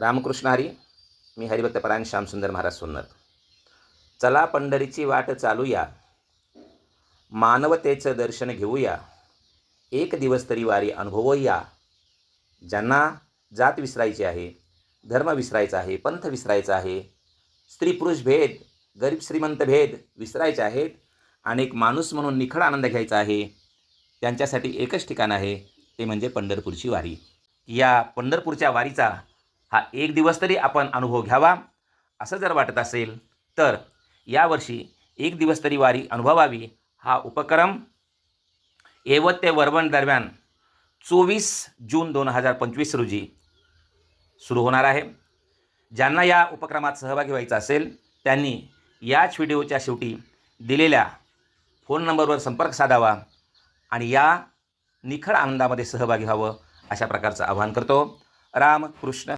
रामकृष्ण हरी मी हरिभक्त परायण श्यामसुंदर महाराज सोन्नर. चला पंढरीची वाट चालूया. मानवतेचं दर्शन घेऊया. एक दिवस तरी वारी अनुभवूया. ज्यांना जात विसरायची आहे धर्म विसरायचा आहे पंथ विसरायचा आहे स्त्री पुरुष भेद गरीब श्रीमंत भेद विसरायचे आहेत आणि एक माणूस म्हणून निखळ आनंद घ्यायचा आहे त्यांच्यासाठी एकच ठिकाण आहे ते म्हणजे पंढरपूरची वारी. या पंढरपूरच्या वारीचा हा एक दिवस तरी आपण अनुभव घ्यावा. असं जर वाटत असेल तर यावर्षी एक दिवस तरी वारी अनुभवावी. हा उपक्रम येवत ते वरवण दरम्यान चोवीस जून दोन हजार पंचवीस रोजी सुरू होणार आहे. ज्यांना या उपक्रमात सहभागी व्हायचं असेल त्यांनी याच व्हिडिओच्या शेवटी दिलेल्या फोन नंबरवर संपर्क साधावा आणि या निखळ आनंदामध्ये सहभागी व्हावं अशा प्रकारचं आवाहन करतो. राम कृष्ण.